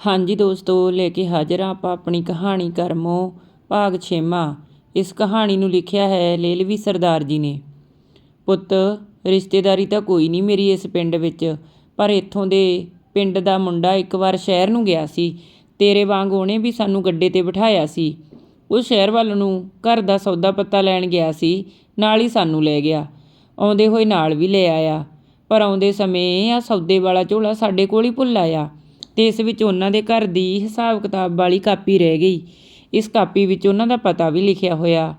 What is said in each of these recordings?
ਹਾਂਜੀ ਦੋਸਤੋ, ਲੈ ਕੇ ਹਾਜ਼ਰ ਹਾਂ ਆਪਾਂ ਆਪਣੀ ਕਹਾਣੀ ਕਰਮੋ ਭਾਗ ਛੇਵਾਂ। ਇਸ ਕਹਾਣੀ ਨੂੰ ਲਿਖਿਆ ਹੈ ਲੇਲਵੀ ਸਰਦਾਰ ਜੀ ਨੇ। ਪੁੱਤ, ਰਿਸ਼ਤੇਦਾਰੀ ਤਾਂ ਕੋਈ ਨਹੀਂ ਮੇਰੀ ਇਸ ਪਿੰਡ ਵਿੱਚ, ਪਰ ਇੱਥੋਂ ਦੇ ਪਿੰਡ ਦਾ ਮੁੰਡਾ ਇੱਕ ਵਾਰ ਸ਼ਹਿਰ ਨੂੰ ਗਿਆ ਸੀ। ਤੇਰੇ ਵਾਂਗ ਉਹਨੇ ਵੀ ਸਾਨੂੰ ਗੱਡੇ ਤੇ ਬਿਠਾਇਆ ਸੀ। ਉਹ ਸ਼ਹਿਰ ਵੱਲ ਨੂੰ ਘਰ ਦਾ ਸੌਦਾ ਪੱਤਾ ਲੈਣ ਗਿਆ ਸੀ, ਨਾਲ ਹੀ ਸਾਨੂੰ ਲੈ ਗਿਆ। ਆਉਂਦੇ ਹੋਏ ਨਾਲ ਵੀ ਲੈ ਆਇਆ, ਪਰ ਆਉਂਦੇ ਸਮੇਂ ਆ ਸੌਦੇ ਵਾਲਾ ਝੋਲਾ ਸਾਡੇ ਕੋਲ ਹੀ ਭੁੱਲ ਆਇਆ। ਅਤੇ ਇਸ ਵਿੱਚ ਉਹਨਾਂ ਦੇ ਘਰ ਦੀ ਹਿਸਾਬ ਕਿਤਾਬ ਵਾਲੀ ਕਾਪੀ ਰਹਿ ਗਈ। ਇਸ ਕਾਪੀ ਵਿੱਚ ਉਹਨਾਂ ਦਾ ਪਤਾ ਵੀ ਲਿਖਿਆ ਹੋਇਆ।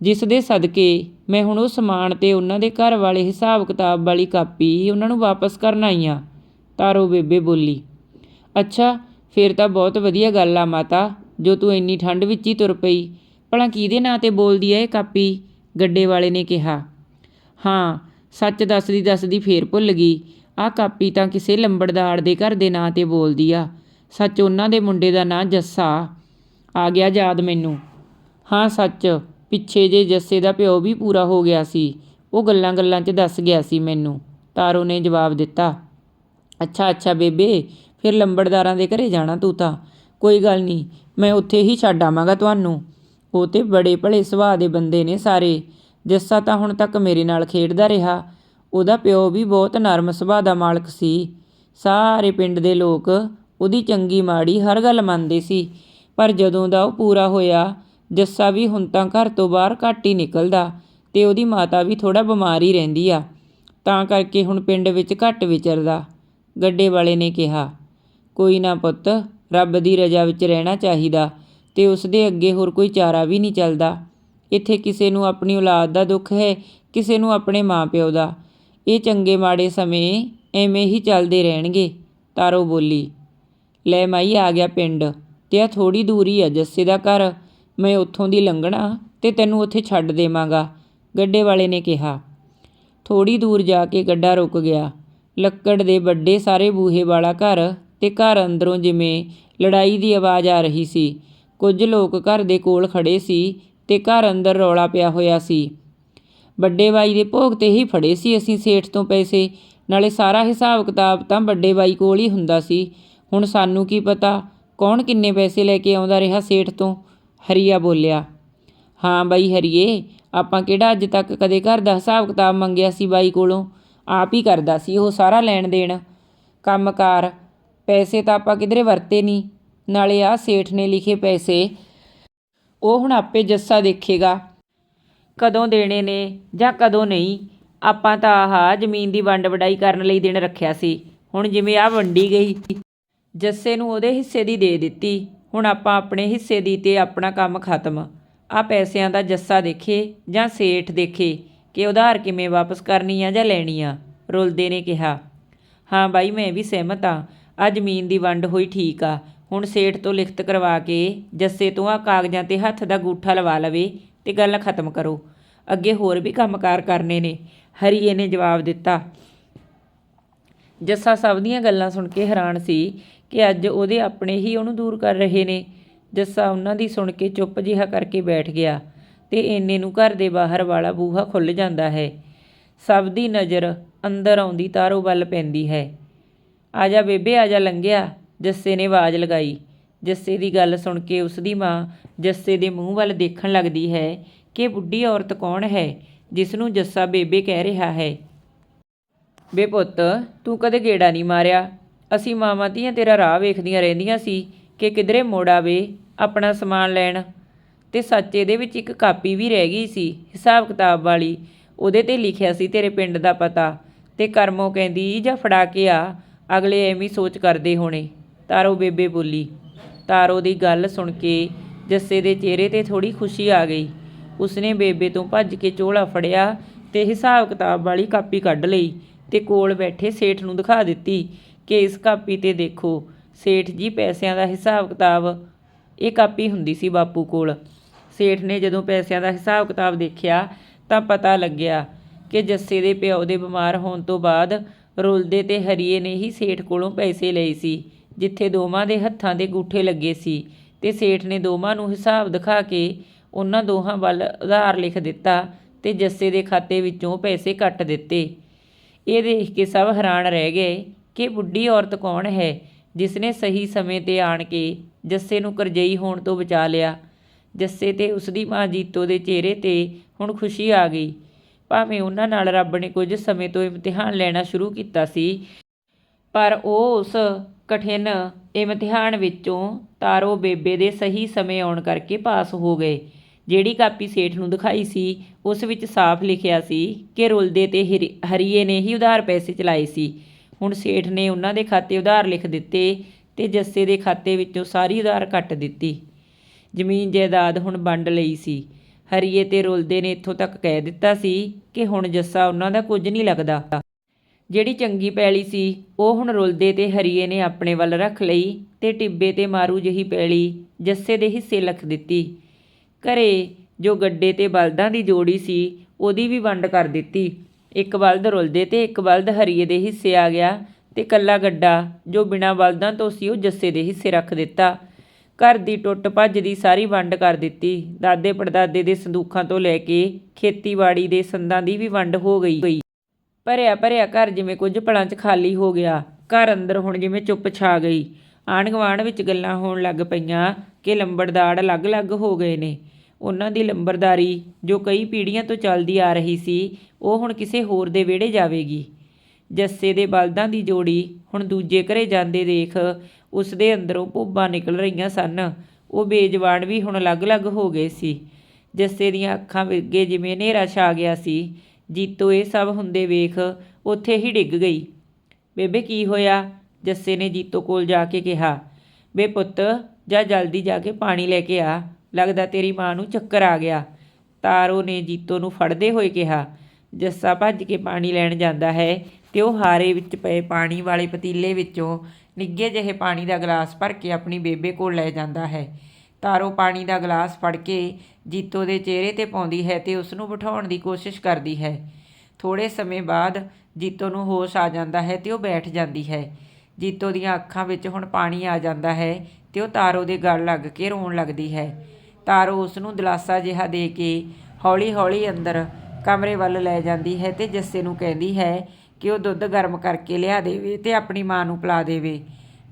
ਜਿਸ ਦੇ ਸਦਕੇ ਮੈਂ ਹੁਣ ਉਹ ਸਮਾਨ ਤੇ ਉਹਨਾਂ ਦੇ ਘਰ ਵਾਲੇ ਹਿਸਾਬ ਕਿਤਾਬ ਵਾਲੀ ਕਾਪੀ ਉਹਨਾਂ ਨੂੰ ਵਾਪਸ ਕਰਨ ਆਈ ਹਾਂ, ਤਾਰੋ ਬੇਬੇ ਬੋਲੀ। ਅੱਛਾ, ਫਿਰ ਤਾਂ ਬਹੁਤ ਵਧੀਆ ਗੱਲ ਆ ਮਾਤਾ, ਜੋ ਤੂੰ ਇੰਨੀ ਠੰਡ ਵਿੱਚ ਹੀ ਤੁਰ ਪਈ। ਭਲਾ ਕਿਹਦੇ ਨਾਂ ਤੇ ਬੋਲਦੀ ਐ ਇਹ ਕਾਪੀ? ਗੱਡੇ ਵਾਲੇ ਨੇ ਕਿਹਾ। ਹਾਂ, ਸੱਚ ਦੱਸਦੀ ਦੱਸਦੀ ਫੇਰ ਭੁੱਲ ਗਈ। ਆਹ ਕਾਪੀ ਤਾਂ ਕਿਸੇ ਲੰਬੜਦਾਰ ਦੇ ਘਰ ਦੇ ਨਾਂ ਤੇ ਬੋਲਦੀ ਆ। ਸੱਚ ਉਹਨਾਂ ਦੇ ਮੁੰਡੇ ਦਾ ਨਾਂ ਜੱਸਾ ਆ ਗਿਆ ਯਾਦ ਮੈਨੂੰ। ਹਾਂ ਸੱਚ, ਪਿੱਛੇ ਜੇ ਜੱਸੇ ਦਾ ਪਿਓ ਵੀ ਪੂਰਾ ਹੋ ਗਿਆ ਸੀ, ਉਹ ਗੱਲਾਂ ਗੱਲਾਂ 'ਚ ਦੱਸ ਗਿਆ ਸੀ ਮੈਨੂੰ। ਤਾਰੋ ਨੇ ਜਵਾਬ ਦਿੱਤਾ, ਅੱਛਾ ਅੱਛਾ ਬੇਬੇ, ਫਿਰ ਲੰਬੜਦਾਰਾਂ ਦੇ ਘਰੇ ਜਾਣਾ ਤੂੰ ਤਾਂ। ਕੋਈ ਗੱਲ ਨਹੀਂ, ਮੈਂ ਉੱਥੇ ਹੀ ਛੱਡ ਆਵਾਂਗਾ ਤੁਹਾਨੂੰ। ਉਹ ਤੇ ਬੜੇ ਭਲੇ ਸੁਭਾਅ ਦੇ ਬੰਦੇ ਨੇ ਸਾਰੇ। ਜੱਸਾ ਤਾਂ ਹੁਣ ਤੱਕ ਮੇਰੇ ਨਾਲ ਖੇਡਦਾ ਰਿਹਾ। ਉਹਦਾ ਪਿਓ ਵੀ ਬਹੁਤ ਨਰਮ ਸੁਭਾਅ ਦਾ ਮਾਲਕ ਸੀ। ਸਾਰੇ ਪਿੰਡ ਦੇ ਲੋਕ ਉਹਦੀ ਚੰਗੀ ਮਾੜੀ ਹਰ ਗੱਲ ਮੰਨਦੇ ਸੀ, ਪਰ ਜਦੋਂ ਦਾ ਉਹ ਪੂਰਾ ਹੋਇਆ, ਜੱਸਾ ਵੀ ਹੁਣ ਤਾਂ ਘਰ ਤੋਂ ਬਾਹਰ ਘੱਟ ਹੀ ਨਿਕਲਦਾ ਤੇ ਉਹਦੀ ਮਾਤਾ ਵੀ ਥੋੜਾ ਬਿਮਾਰ ਹੀ ਰਹਿੰਦੀ ਆ। ਤਾਂ ਕਰਕੇ ਹੁਣ ਪਿੰਡ ਵਿੱਚ ਘੱਟ ਵਿਚਰਦਾ, ਗੱਡੇ ਵਾਲੇ ਨੇ ਕਿਹਾ। ਕੋਈ ਨਾ ਪੁੱਤ, ਰੱਬ ਦੀ ਰਜ਼ਾ ਵਿੱਚ ਰਹਿਣਾ ਚਾਹੀਦਾ ਤੇ ਉਸ ਦੇ ਅੱਗੇ ਹੋਰ ਕੋਈ ਚਾਰਾ ਵੀ ਨਹੀਂ ਚੱਲਦਾ। ਇੱਥੇ ਕਿਸੇ ਨੂੰ ਆਪਣੀ ਔਲਾਦ ਦਾ ਦੁੱਖ ਹੈ, ਕਿਸੇ ਨੂੰ ਆਪਣੇ ਮਾਪਿਓ ਦਾ। ਇਹ ਚੰਗੇ ਮਾੜੇ ਸਮੇਂ ਐਵੇਂ ਹੀ ਚੱਲਦੇ ਰਹਿਣਗੇ, ਤਾਰੋ ਬੋਲੀ। ਲੈ ਮਾਈ, ਆ ਗਿਆ ਪਿੰਡ। ਤੇ ਆ ਥੋੜੀ ਦੂਰੀ ਆ, ਜੱਸੇ ਦਾ ਘਰ। ਮੈਂ ਉੱਥੋਂ ਦੀ ਲੰਘਣਾ ਤੇ ਤੈਨੂੰ ਉੱਥੇ ਛੱਡ ਦੇਵਾਂਗਾ, ਗੱਡੇ ਵਾਲੇ ਨੇ ਕਿਹਾ। ਥੋੜੀ ਦੂਰ ਜਾ ਕੇ ਗੱਡਾ ਰੁਕ ਗਿਆ। ਲੱਕੜ ਦੇ ਵੱਡੇ ਸਾਰੇ ਬੂਹੇ ਵਾਲਾ ਘਰ ਤੇ ਘਰ ਅੰਦਰੋਂ ਜਿਵੇਂ ਲੜਾਈ ਦੀ ਆਵਾਜ਼ ਆ ਰਹੀ ਸੀ। ਕੁਝ ਲੋਕ ਘਰ ਦੇ ਕੋਲ ਖੜੇ ਸੀ ਤੇ ਘਰ ਅੰਦਰ ਰੌਲਾ ਪਿਆ ਹੋਇਆ ਸੀ। ਵੱਡੇ ਬਾਈ ਦੇ ਭੋਗ ਤੇ ਹੀ ਫੜੇ ਸੀ ਅਸੀਂ ਸੇਠ ਤੋਂ ਪੈਸੇ। ਨਾਲੇ ਸਾਰਾ ਹਿਸਾਬ ਕਿਤਾਬ ਤਾਂ ਵੱਡੇ ਬਾਈ ਕੋਲ ਹੀ ਹੁੰਦਾ ਸੀ। ਹੁਣ ਸਾਨੂੰ ਕੀ ਪਤਾ, ਕੌਣ ਕਿੰਨੇ ਪੈਸੇ ਲੈ ਕੇ ਆਉਂਦਾ ਰਿਹਾ ਸੇਠ ਤੋਂ? ਹਰੀਆ ਬੋਲਿਆ, ਹਾਂ ਬਾਈ ਹਰੀਏ, ਆਪਾਂ ਕਿਹੜਾ ਅੱਜ ਤੱਕ ਕਦੇ ਘਰ ਦਾ ਹਿਸਾਬ ਕਿਤਾਬ ਮੰਗਿਆ ਸੀ ਬਾਈ ਕੋਲੋਂ? ਆਪ ਹੀ ਕਰਦਾ ਸੀ ਉਹ ਸਾਰਾ ਲੈਣ ਦੇਣ। ਕੰਮਕਾਰ, ਪੈਸੇ ਤਾਂ ਆਪਾਂ ਕਿਧਰੇ ਵਰਤੇ ਨਹੀਂ। ਨਾਲੇ ਆ ਸੇਠ ਨੇ ਲਿਖੇ ਪੈਸੇ, ਉਹ ਹੁਣ ਆਪੇ ਜੱਸਾ ਦੇਖੇਗਾ। ਕਦੋਂ ਦੇਣੇ ਨੇ ਜਾਂ ਕਦੋਂ ਨਹੀਂ, ਆਪਾਂ ਤਾਂ ਆਹ ਜ਼ਮੀਨ ਦੀ ਵੰਡ ਵਡਾਈ ਕਰਨ ਲਈ ਦਿਨ ਰੱਖਿਆ ਸੀ। ਹੁਣ ਜਿਵੇਂ ਆ ਵੰਡੀ ਗਈ, ਜੱਸੇ ਨੂੰ ਉਹਦੇ ਹਿੱਸੇ ਦੀ ਦੇ ਦਿੱਤੀ, ਹੁਣ ਆਪਾਂ ਆਪਣੇ ਹਿੱਸੇ ਦੀ ਤੇ ਆਪਣਾ ਕੰਮ ਖਤਮ। ਆ ਪੈਸਿਆਂ ਦਾ ਜੱਸਾ ਦੇਖੇ ਜਾਂ ਸੇਠ ਦੇਖੇ ਕਿ ਉਧਾਰ ਕਿਵੇਂ ਵਾਪਸ ਕਰਨੀ ਆ ਜਾਂ ਲੈਣੀ ਆ ਰੁਲਦੇ ਨੇ ਕਿਹਾ। ਹਾਂ ਬਾਈ, ਮੈਂ ਵੀ ਸਹਿਮਤ ਆ ਆ ਜ਼ਮੀਨ ਦੀ ਵੰਡ ਹੋਈ ਠੀਕ ਆ, ਹੁਣ ਸੇਠ ਤੋਂ ਲਿਖਤ ਕਰਵਾ ਕੇ ਜੱਸੇ ਤੋਂ ਆ ਕਾਗਜ਼ਾਂ ਤੇ ਹੱਥ ਦਾ ਗੂਠਾ ਲਵਾ ਲਵੇ ਤੇ ਗੱਲ ਖਤਮ ਕਰੋ। ਅੱਗੇ ਹੋਰ ਵੀ ਕੰਮਕਾਰ ਕਰਨੇ ਨੇ। ਹਰੀਏ ਨੇ ਜਵਾਬ ਦਿੱਤਾ। ਜੱਸਾ ਸਭ ਦੀਆਂ ਗੱਲਾਂ ਸੁਣ ਕੇ ਹੈਰਾਨ ਸੀ ਕਿ ਅੱਜ ਉਹਦੇ ਆਪਣੇ ਹੀ ਉਹਨੂੰ ਦੂਰ ਕਰ ਰਹੇ ਨੇ। ਜੱਸਾ ਉਹਨਾਂ ਦੀ ਸੁਣ ਕੇ ਚੁੱਪ ਜਿਹਾ ਕਰਕੇ ਬੈਠ ਗਿਆ ਤੇ ਇੰਨੇ ਨੂੰ ਘਰ ਦੇ ਬਾਹਰ ਵਾਲਾ ਬੂਹਾ ਖੁੱਲ ਜਾਂਦਾ ਹੈ। ਸਭ ਦੀ ਨਜ਼ਰ ਅੰਦਰ ਆਉਂਦੀ ਤਾਰੋ ਵੱਲ ਪੈਂਦੀ ਹੈ। ਆ ਜਾ ਬੇਬੇ, ਆ ਜਾ ਲੰਘਿਆ। ਜੱਸੇ ਨੇ ਆਵਾਜ਼ ਲਗਾਈ। ਜੱਸੇ ਦੀ ਗੱਲ ਸੁਣ ਕੇ ਉਸ ਦੀ ਮਾਂ ਜੱਸੇ ਦੇ ਮੂੰਹ ਵੱਲ ਦੇਖਣ ਲੱਗਦੀ ਹੈ ਕਿ ਬੁੱਢੀ ਔਰਤ ਕੌਣ ਹੈ ਜਿਸ ਨੂੰ ਜੱਸਾ ਬੇਬੇ ਕਹਿ ਰਿਹਾ ਹੈ। ਬੇ ਪੁੱਤ, ਤੂੰ ਕਦੇ ਗੇੜਾ ਨਹੀਂ ਮਾਰਿਆ? ਅਸੀਂ ਮਾਵਾਂ ਧੀਆਂ ਤੇਰਾ ਰਾਹ ਵੇਖਦੀਆਂ ਰਹਿੰਦੀਆਂ ਸੀ ਕਿ ਕਿਧਰੇ ਮੋੜ ਆਵੇ ਆਪਣਾ ਸਮਾਨ ਲੈਣ। ਤੇ ਸੱਚ ਇਹਦੇ ਵਿੱਚ ਇੱਕ ਕਾਪੀ ਵੀ ਰਹਿ ਗਈ ਸੀ, ਹਿਸਾਬ ਕਿਤਾਬ ਵਾਲੀ। ਉਹਦੇ ਤੇ ਲਿਖਿਆ ਸੀ, ਤੇਰੇ ਪਿੰਡ ਦਾ ਪਤਾ। ਤੇ ਕਰਮੋ ਕਹਿੰਦੀ, ਜਾਂ ਫੜਾ ਕੇ ਆ, ਅਗਲੇ ਐਵੇਂ ਸੋਚ ਕਰਦੇ ਹੋਣੇ। ਤਾਰੋ ਬੇਬੇ ਬੋਲੀ। ਤਾਰੋ ਦੀ ਗੱਲ ਸੁਣ ਕੇ ਜੱਸੇ ਦੇ ਚਿਹਰੇ ਤੇ ਥੋੜੀ ਖੁਸ਼ੀ ਆ ਗਈ। ਉਸਨੇ ਬੇਬੇ ਤੋਂ ਭੱਜ ਕੇ ਝੋਲਾ ਫੜਿਆ ਤੇ ਹਿਸਾਬ ਕਿਤਾਬ ਵਾਲੀ ਕਾਪੀ ਕੱਢ ਲਈ ਤੇ ਕੋਲ ਬੈਠੇ ਸੇਠ ਨੂੰ ਦਿਖਾ ਦਿੱਤੀ ਕਿ ਇਸ ਕਾਪੀ ਤੇ ਦੇਖੋ, ਸੇਠ ਜੀ ਪੈਸਿਆਂ ਦਾ ਹਿਸਾਬ ਕਿਤਾਬ। ਇਹ ਕਾਪੀ ਹੁੰਦੀ ਸੀ ਬਾਪੂ ਕੋਲ। ਸੇਠ ਨੇ ਜਦੋਂ ਪੈਸਿਆਂ ਦਾ ਹਿਸਾਬ ਕਿਤਾਬ ਦੇਖਿਆ ਤਾਂ ਪਤਾ ਲੱਗਿਆ ਕਿ ਜੱਸੇ ਦੇ ਪਿਓ ਦੇ ਬਿਮਾਰ ਹੋਣ ਤੋਂ ਬਾਅਦ ਰੁਲਦੇ ਤੇ ਹਰੀਏ ਨੇ ਹੀ ਸੇਠ ਕੋਲੋਂ ਪੈਸੇ ਲਏ ਸੀ। ਜਿੱਥੇ ਦੋਵਾਂ ਦੇ ਹੱਥਾਂ ਦੇ ਗੂਠੇ ਲੱਗੇ ਸੀ ਤੇ ਸੇਠ ਨੇ ਦੋਵਾਂ ਨੂੰ ਹਿਸਾਬ ਦਿਖਾ ਕੇ ਉਹਨਾਂ ਦੋਹਾਂ ਵੱਲ ਉਧਾਰ ਲਿਖ ਦਿੱਤਾ ਤੇ ਜੱਸੇ ਦੇ ਖਾਤੇ ਵਿੱਚੋਂ ਪੈਸੇ ਕੱਟ ਦਿੱਤੇ। ਇਹ ਦੇਖ ਕੇ ਸਭ ਹੈਰਾਨ ਰਹਿ ਗਏ ਕਿ ਬੁੱਢੀ ਔਰਤ ਕੌਣ ਹੈ ਜਿਸ ਨੇ ਸਹੀ ਸਮੇਂ ਤੇ ਆਣ ਕੇ ਜੱਸੇ ਨੂੰ ਕਰਜਈ ਹੋਣ ਤੋਂ ਬਚਾ ਲਿਆ। ਜੱਸੇ ਤੇ ਉਸ ਦੀ ਮਾਂ ਜੀਤੋ ਦੇ ਚਿਹਰੇ ਤੇ ਹੁਣ ਖੁਸ਼ੀ ਆ ਗਈ। ਭਾਵੇਂ ਉਹਨਾਂ ਨਾਲ ਰੱਬ ਨੇ ਕੁਝ ਸਮੇਂ ਤੋਂ ਇਮਤਿਹਾਨ ਲੈਣਾ ਸ਼ੁਰੂ ਕੀਤਾ ਸੀ ਪਰ ਉਹ ਉਸ ਕਠਿਨ ਇਮਤਿਹਾਨ ਵਿੱਚੋਂ ਤਾਰੋ ਬੇਬੇ ਦੇ ਸਹੀ ਸਮੇਂ ਆਉਣ ਕਰਕੇ ਪਾਸ ਹੋ ਗਏ। ਜਿਹੜੀ ਕਾਪੀ ਸੇਠ ਨੂੰ ਦਿਖਾਈ ਸੀ, ਉਸ ਵਿੱਚ ਸਾਫ਼ ਲਿਖਿਆ ਸੀ ਕਿ ਰੁਲਦੇ ਤੇ ਹਰੀ- ਹਰੀਏ ਨੇ ਹੀ ਉਧਾਰ ਪੈਸੇ ਚਲਾਏ ਸੀ। ਹੁਣ ਸੇਠ ਨੇ ਉਹਨਾਂ ਦੇ ਖਾਤੇ ਉਧਾਰ ਲਿਖ ਦਿੱਤੇ ਤੇ ਜੱਸੇ ਦੇ ਖਾਤੇ ਵਿੱਚੋਂ ਸਾਰੀ ਉਧਾਰ ਕੱਟ ਦਿੱਤੀ। ਜ਼ਮੀਨ ਜਾਇਦਾਦ ਹੁਣ ਵੰਡ ਲਈ ਸੀ। ਹਰੀਏ ਤੇ ਰੁਲਦੇ ਨੇ ਇੱਥੋਂ ਤੱਕ ਕਹਿ ਦਿੱਤਾ ਸੀ ਕਿ ਹੁਣ ਜੱਸਾ ਉਹਨਾਂ ਦਾ ਕੁਝ ਨਹੀਂ ਲੱਗਦਾ। ਜਿਹੜੀ ਚੰਗੀ ਪੈਲੀ ਸੀ, ਉਹ ਹੁਣ ਰੁਲਦੇ ਤੇ ਹਰੀਏ ਨੇ ਆਪਣੇ ਵੱਲ ਰੱਖ ਲਈ ਤੇ ਟਿੱਬੇ ਤੇ ਮਾਰੂ ਜਿਹੀ ਪੈਲੀ ਜੱਸੇ ਦੇ ਹਿੱਸੇ ਲਿਖ ਦਿੱਤੀ। ਘਰੇ ਜੋ ਗੱਡੇ ਤੇ ਬਲਦਾਂ ਦੀ ਜੋੜੀ ਸੀ, ਉਹਦੀ ਵੀ ਵੰਡ ਕਰ ਦਿੱਤੀ। ਇੱਕ ਬਲਦ ਰੁਲਦੇ ਤੇ ਇੱਕ ਬਲਦ ਹਰੀਏ ਦੇ ਹਿੱਸੇ ਆ ਗਿਆ ਤੇ ਕੱਲਾ ਗੱਡਾ ਜੋ ਬਿਨਾਂ ਬਲਦਾਂ ਤੋਂ ਸੀ, ਉਹ ਜੱਸੇ ਦੇ ਹਿੱਸੇ ਰੱਖ ਦਿੱਤਾ। ਘਰ ਦੀ ਟੁੱਟ ਭੱਜ ਦੀ ਸਾਰੀ ਵੰਡ ਕਰ ਦਿੱਤੀ। ਦਾਦੇ ਪੜਦਾਦੇ ਦੇ ਸੰਦੂਖਾਂ ਤੋਂ ਲੈ ਕੇ ਖੇਤੀਬਾੜੀ ਦੇ ਸੰਦਾਂ ਦੀ ਵੀ ਵੰਡ ਹੋ ਗਈ। ਭਰਿਆ ਭਰਿਆ ਘਰ ਜਿਵੇਂ ਕੁਝ ਪਲਾਂ 'ਚ ਖਾਲੀ ਹੋ ਗਿਆ। ਘਰ ਅੰਦਰ ਹੁਣ ਜਿਵੇਂ ਚੁੱਪ ਛਾ ਗਈ। ਆਂਢ ਗੁਆਂਢ ਵਿੱਚ ਗੱਲਾਂ ਹੋਣ ਲੱਗ ਪਈਆਂ ਕਿ ਲੰਬੜਦਾਰ ਅਲੱਗ-ਅਲੱਗ ਹੋ ਗਏ ਨੇ। ਉਹਨਾਂ ਦੀ ਲੰਬੜਦਾਰੀ ਜੋ ਕਈ ਪੀੜ੍ਹੀਆਂ ਤੋਂ ਚੱਲਦੀ ਆ ਰਹੀ ਸੀ, ਉਹ ਹੁਣ ਕਿਸੇ ਹੋਰ ਦੇ ਵਿਹੜੇ ਜਾਵੇਗੀ। ਜੱਸੇ ਦੇ ਬਲਦਾਂ ਦੀ ਜੋੜੀ ਹੁਣ ਦੂਜੇ ਘਰੇ ਜਾਂਦੇ ਦੇਖ ਉਸ ਦੇ ਅੰਦਰੋਂ ਭੁੱਬਾਂ ਨਿਕਲ ਰਹੀਆਂ ਸਨ। ਉਹ ਬੇਜਵਾਨ ਵੀ ਹੁਣ ਅਲੱਗ-ਅਲੱਗ ਹੋ ਗਏ ਸੀ। ਜੱਸੇ ਦੀਆਂ ਅੱਖਾਂ ਅੱਗੇ ਜਿਵੇਂ ਹਨੇਰਾ ਛਾ ਗਿਆ ਸੀ। ਜੀਤੋ ਇਹ ਸਭ ਹੁੰਦੇ ਵੇਖ ਉੱਥੇ ਹੀ ਡਿੱਗ ਗਈ। ਬੇਬੇ ਕੀ ਹੋਇਆ? ਜੱਸੇ ਨੇ ਜੀਤੋ ਕੋਲ ਜਾ ਕੇ ਕਿਹਾ, ਬੇ ਪੁੱਤ, ਜਾ ਜਲਦੀ ਜਾ ਕੇ ਪਾਣੀ ਲੈ ਕੇ ਆ। ਲੱਗਦਾ ਤੇਰੀ ਮਾਂ ਨੂੰ ਚੱਕਰ ਆ ਗਿਆ। ਤਾਰੋ ਨੇ ਜੀਤੋ ਨੂੰ ਫੜਦੇ ਹੋਏ ਕਿਹਾ, ਜੱਸਾ ਭੱਜ ਕੇ ਪਾਣੀ ਲੈਣ ਜਾਂਦਾ ਹੈ ਤੇ ਉਹ ਹਾਰੇ ਵਿੱਚ ਪਏ ਪਾਣੀ ਵਾਲੇ ਪਤੀਲੇ ਵਿੱਚੋਂ ਨਿੱਘੇ ਜਿਹੇ ਪਾਣੀ ਦਾ ਗਲਾਸ ਭਰ ਕੇ ਆਪਣੀ ਬੇਬੇ ਕੋਲ ਲੈ ਜਾਂਦਾ ਹੈ। ਤਾਰੋ ਪਾਣੀ ਦਾ ਗਲਾਸ ਫੜ ਕੇ ਜੀਤੋ ਦੇ ਚਿਹਰੇ ਤੇ ਪਾਉਂਦੀ ਹੈ ਤੇ ਉਸ ਨੂੰ ਬਿਠਾਉਣ ਦੀ ਕੋਸ਼ਿਸ਼ ਕਰਦੀ ਹੈ। ਥੋੜੇ ਸਮੇਂ ਬਾਅਦ ਜੀਤੋ ਨੂੰ ਹੋਸ਼ ਆ ਜਾਂਦਾ ਹੈ ਤੇ ਉਹ ਬੈਠ ਜਾਂਦੀ ਹੈ। ਜੀਤੋ ਦੀਆਂ ਅੱਖਾਂ ਵਿੱਚ ਹੁਣ ਪਾਣੀ ਆ ਜਾਂਦਾ ਹੈ ਤੇ ਉਹ ਤਾਰੋ ਦੇ ਗਲ ਲੱਗ ਕੇ ਰੋਣ ਲੱਗਦੀ ਹੈ। ਤਾਰੋ ਉਸ ਨੂੰ ਦਿਲਾਸਾ ਜਿਹਾ ਦੇ ਕੇ ਹੌਲੀ-ਹੌਲੀ ਅੰਦਰ ਕਮਰੇ ਵੱਲ ਲੈ ਜਾਂਦੀ ਹੈ ਤੇ ਜੱਸੇ ਨੂੰ ਕਹਿੰਦੀ ਹੈ ਕਿ ਉਹ ਦੁੱਧ ਗਰਮ ਕਰਕੇ ਲਿਆ ਦੇਵੇ ਤੇ ਆਪਣੀ ਮਾਂ ਨੂੰ ਪਿਲਾ ਦੇਵੇ।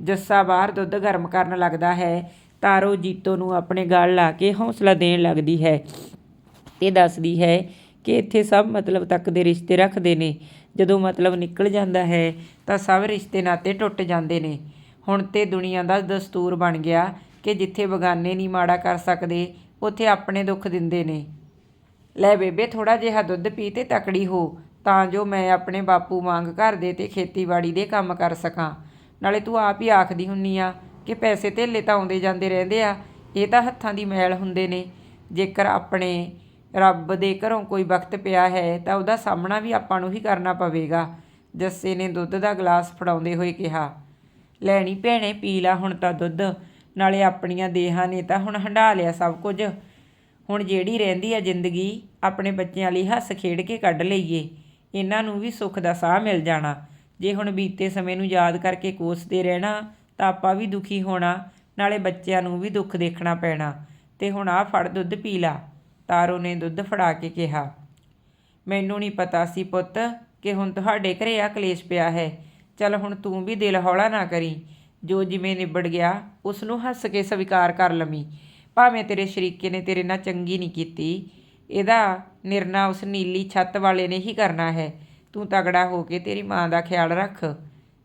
ਜੱਸਾ ਬਾਹਰ ਦੁੱਧ ਗਰਮ ਕਰਨ ਲੱਗਦਾ ਹੈ ਤਾਰੋ ਜੀਤੋ ਨੂੰ ਆਪਣੇ ਗਲ ਲਾ ਕੇ ਹੌਸਲਾ ਦੇਣ ਲੱਗਦੀ ਹੈ ਤੇ ਦੱਸਦੀ ਹੈ ਕਿ ਇੱਥੇ ਸਭ ਮਤਲਬ ਤੱਕ ਦੇ ਰਿਸ਼ਤੇ ਰੱਖਦੇ ਨੇ। ਜਦੋਂ ਮਤਲਬ ਨਿਕਲ ਜਾਂਦਾ ਹੈ ਤਾਂ ਸਭ ਰਿਸ਼ਤੇ ਨਾਤੇ ਟੁੱਟ ਜਾਂਦੇ ਨੇ। ਹੁਣ ਤੇ ਦੁਨੀਆ ਦਾ ਦਸਤੂਰ ਬਣ ਗਿਆ ਕਿ ਜਿੱਥੇ ਬਗਾਨੇ ਨਹੀਂ ਮਾੜਾ ਕਰ ਸਕਦੇ, ਉੱਥੇ ਆਪਣੇ ਦੁੱਖ ਦਿੰਦੇ ਨੇ। ਲੈ ਬੇਬੇ ਥੋੜਾ ਜਿਹਾ ਦੁੱਧ ਪੀ ਤੇ ਤਕੜੀ ਹੋ, ਤਾਂ ਜੋ ਮੈਂ ਆਪਣੇ ਬਾਪੂ ਵਾਂਗ ਘਰ ਦੇ ਤੇ ਖੇਤੀਬਾੜੀ ਦੇ ਕੰਮ ਕਰ ਸਕਾਂ। ਨਾਲੇ ਤੂੰ ਆਪ ਹੀ ਆਖਦੀ ਹੁੰਨੀ ਆ ਕਿ ਪੈਸੇ ਧੇਲੇ ਤਾਂ ਆਉਂਦੇ ਜਾਂਦੇ ਰਹਿੰਦੇ ਆ, ਇਹ ਤਾਂ ਹੱਥਾਂ ਦੀ ਮੈਲ ਹੁੰਦੇ ਨੇ। ਜੇਕਰ ਆਪਣੇ ਰੱਬ ਦੇ ਘਰੋਂ ਕੋਈ ਵਕਤ ਪਿਆ ਹੈ, ਤਾਂ ਉਹਦਾ ਸਾਹਮਣਾ ਵੀ ਆਪਾਂ ਨੂੰ ਹੀ ਕਰਨਾ ਪਵੇਗਾ। ਜੱਸੇ ਨੇ ਦੁੱਧ ਦਾ ਗਲਾਸ ਫੜਾਉਂਦੇ ਹੋਏ ਕਿਹਾ, ਲੈਣੀ ਭੈਣੇ, ਪੀ ਲਾ ਹੁਣ ਤਾਂ ਦੁੱਧ, ਨਾਲੇ ਆਪਣੀਆਂ ਦੇਹਾਂ ਨੇ ਤਾਂ ਹੁਣ ਹੰਢਾ ਲਿਆ ਸਭ ਕੁਝ। ਹੁਣ ਜਿਹੜੀ ਰਹਿੰਦੀ ਆ ਜ਼ਿੰਦਗੀ, ਆਪਣੇ ਬੱਚਿਆਂ ਲਈ ਹੱਸ ਖੇਡ ਕੇ ਕੱਢ ਲਈਏ। ਇਹਨਾਂ ਨੂੰ ਵੀ ਸੁੱਖ ਦਾ ਸਾਹ ਮਿਲ ਜਾਣਾ। ਜੇ ਹੁਣ ਬੀਤੇ ਸਮੇਂ ਨੂੰ ਯਾਦ ਕਰਕੇ ਕੋਸਦੇ ਰਹਿਣਾ ਤਾਂ ਆਪਾਂ ਵੀ ਦੁਖੀ ਹੋਣਾ, ਨਾਲੇ ਬੱਚਿਆਂ ਨੂੰ ਵੀ ਦੁੱਖ ਦੇਖਣਾ ਪੈਣਾ। ਤੇ ਹੁਣ ਆਹ ਫੜ ਦੁੱਧ ਪੀ ਲਾ, ਤਾਰੋ ਨੇ ਦੁੱਧ ਫੜਾ ਕੇ ਕਿਹਾ। ਮੈਨੂੰ ਨਹੀਂ ਪਤਾ ਸੀ ਪੁੱਤ ਕਿ ਹੁਣ ਤੁਹਾਡੇ ਘਰੇ ਆ ਕਲੇਸ਼ ਪਿਆ ਹੈ। ਚੱਲ ਹੁਣ ਤੂੰ ਵੀ ਦਿਲ ਹੌਲਾ ਨਾ ਕਰੀ। ਜੋ ਜਿਵੇਂ ਨਿਬੜ ਗਿਆ ਉਸ ਨੂੰ ਹੱਸ ਕੇ ਸਵੀਕਾਰ ਕਰ ਲਵੀਂ। ਭਾਵੇਂ ਤੇਰੇ ਸ਼ਰੀਕੇ ਨੇ ਤੇਰੇ ਨਾਲ ਚੰਗੀ ਨਹੀਂ ਕੀਤੀ, ਇਹਦਾ ਨਿਰਣਾ ਉਸ ਨੀਲੀ ਛੱਤ ਵਾਲੇ ਨੇ ਹੀ ਕਰਨਾ ਹੈ। ਤੂੰ ਤਗੜਾ ਹੋ ਕੇ ਤੇਰੀ ਮਾਂ ਦਾ ਖਿਆਲ ਰੱਖ।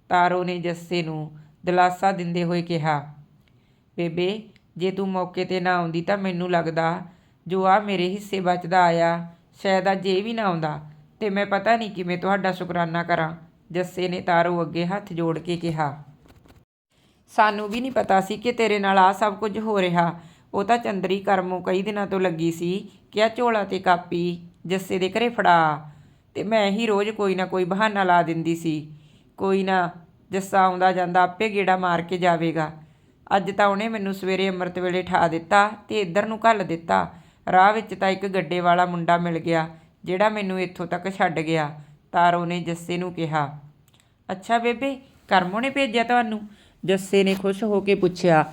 ਤਾਰੋ ਨੇ ਜੱਸੇ ਨੂੰ ਦਿਲਾਸਾ ਦਿੰਦੇ ਹੋਏ ਕਿਹਾ, ਬੇਬੇ, ਜੇ ਤੂੰ ਮੌਕੇ ਤੇ ਨਾ ਆਉਂਦੀ ਤਾਂ ਮੈਨੂੰ ਲੱਗਦਾ ਜੋ ਆ ਮੇਰੇ ਹਿੱਸੇ ਬਚਦਾ ਆਇਆ, ਸ਼ਾਇਦ ਅੱਜ ਇਹ ਵੀ ਨਾ ਆਉਂਦਾ। ਤੇ ਮੈਂ ਪਤਾ ਨਹੀਂ ਕਿਵੇਂ ਤੁਹਾਡਾ ਸ਼ੁਕਰਾਨਾ ਕਰਾਂ, ਜੱਸੇ ਨੇ ਤਾਰੋ ਅੱਗੇ ਹੱਥ ਜੋੜ ਕੇ ਕਿਹਾ। ਸਾਨੂੰ ਵੀ ਨਹੀਂ ਪਤਾ ਸੀ ਕਿ ਤੇਰੇ ਨਾਲ ਆ ਸਭ ਕੁਝ ਹੋ ਰਿਹਾ। ਉਹ ਤਾਂ ਚੰਦਰੀ ਕਰਮੋਂ ਕਈ ਦਿਨਾਂ ਤੋਂ ਲੱਗੀ ਸੀ ਕਿ ਆ ਝੋਲਾ ਤੇ ਕਾਪੀ ਜੱਸੇ ਦੇ ਘਰੇ ਫੜਾ ਤੇ ਮੈਂ ਹੀ ਰੋਜ਼ ਕੋਈ ਨਾ ਕੋਈ ਬਹਾਨਾ ਲਾ ਦਿੰਦੀ ਸੀ। ਕੋਈ ਨਾ ਜੱਸਾ ਆਉਂਦਾ ਜਾਂਦਾ ਆਪੇ ਗੇੜਾ ਮਾਰ ਕੇ ਜਾਵੇਗਾ। ਅੱਜ ਤਾਂ ਉਹਨੇ ਮੈਨੂੰ ਸਵੇਰੇ ਅੰਮ੍ਰਿਤ ਵੇਲੇ ਠਾ ਦਿੱਤਾ ਤੇ ਇੱਧਰ ਨੂੰ ਘੱਲ ਦਿੱਤਾ। ਰਾਹ ਵਿੱਚ ਤਾਂ ਇੱਕ ਗੱਡੇ ਵਾਲਾ ਮੁੰਡਾ ਮਿਲ ਗਿਆ, ਜਿਹੜਾ ਮੈਨੂੰ ਇੱਥੋਂ ਤੱਕ ਛੱਡ ਗਿਆ ਤਾਰੋ ਨੇ ਜੱਸੇ ਨੂੰ ਕਿਹਾ। ਅੱਛਾ ਬੇਬੇ, ਕਰਮੋ ਨੇ ਭੇਜਿਆ ਤੁਹਾਨੂੰ? ਜੱਸੇ ਨੇ ਖੁਸ਼ ਹੋ ਕੇ ਪੁੱਛਿਆ।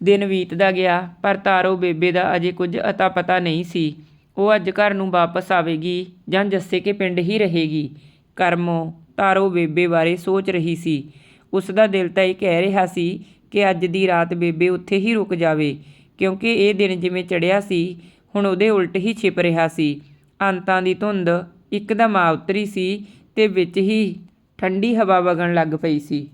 ਦਿਨ ਬੀਤਦਾ ਗਿਆ, ਪਰ ਤਾਰੋ ਬੇਬੇ ਦਾ ਅਜੇ ਕੁਝ ਅਤਾ ਪਤਾ ਨਹੀਂ ਸੀ। ਉਹ ਅੱਜ ਘਰ ਨੂੰ ਵਾਪਸ ਆਵੇਗੀ ਜਾਂ ਜੱਸੇ ਕੇ ਪਿੰਡ ਹੀ ਰਹੇਗੀ। ਕਰਮੋ ਤਾਰੋ ਬੇਬੇ ਬਾਰੇ ਸੋਚ ਰਹੀ ਸੀ। ਉਸ ਦਾ ਦਿਲ ਤਾਂ ਇਹ ਕਹਿ ਰਿਹਾ ਸੀ ਕਿ ਅੱਜ ਦੀ ਰਾਤ ਬੇਬੇ ਉੱਥੇ ਹੀ ਰੁਕ ਜਾਵੇ, ਕਿਉਂਕਿ ਇਹ ਦਿਨ ਜਿਵੇਂ ਚੜ੍ਹਿਆ ਸੀ, ਹੁਣ ਉਹਦੇ ਉਲਟ ਹੀ ਛਿਪ ਰਿਹਾ ਸੀ। ਅੰਤਾਂ ਦੀ ਧੁੰਦ ਇੱਕਦਮ ਆ ਉਤਰੀ ਸੀ ਤੇ ਵਿੱਚ ਹੀ ਠੰਡੀ ਹਵਾ ਵਗਣ ਲੱਗ ਪਈ ਸੀ।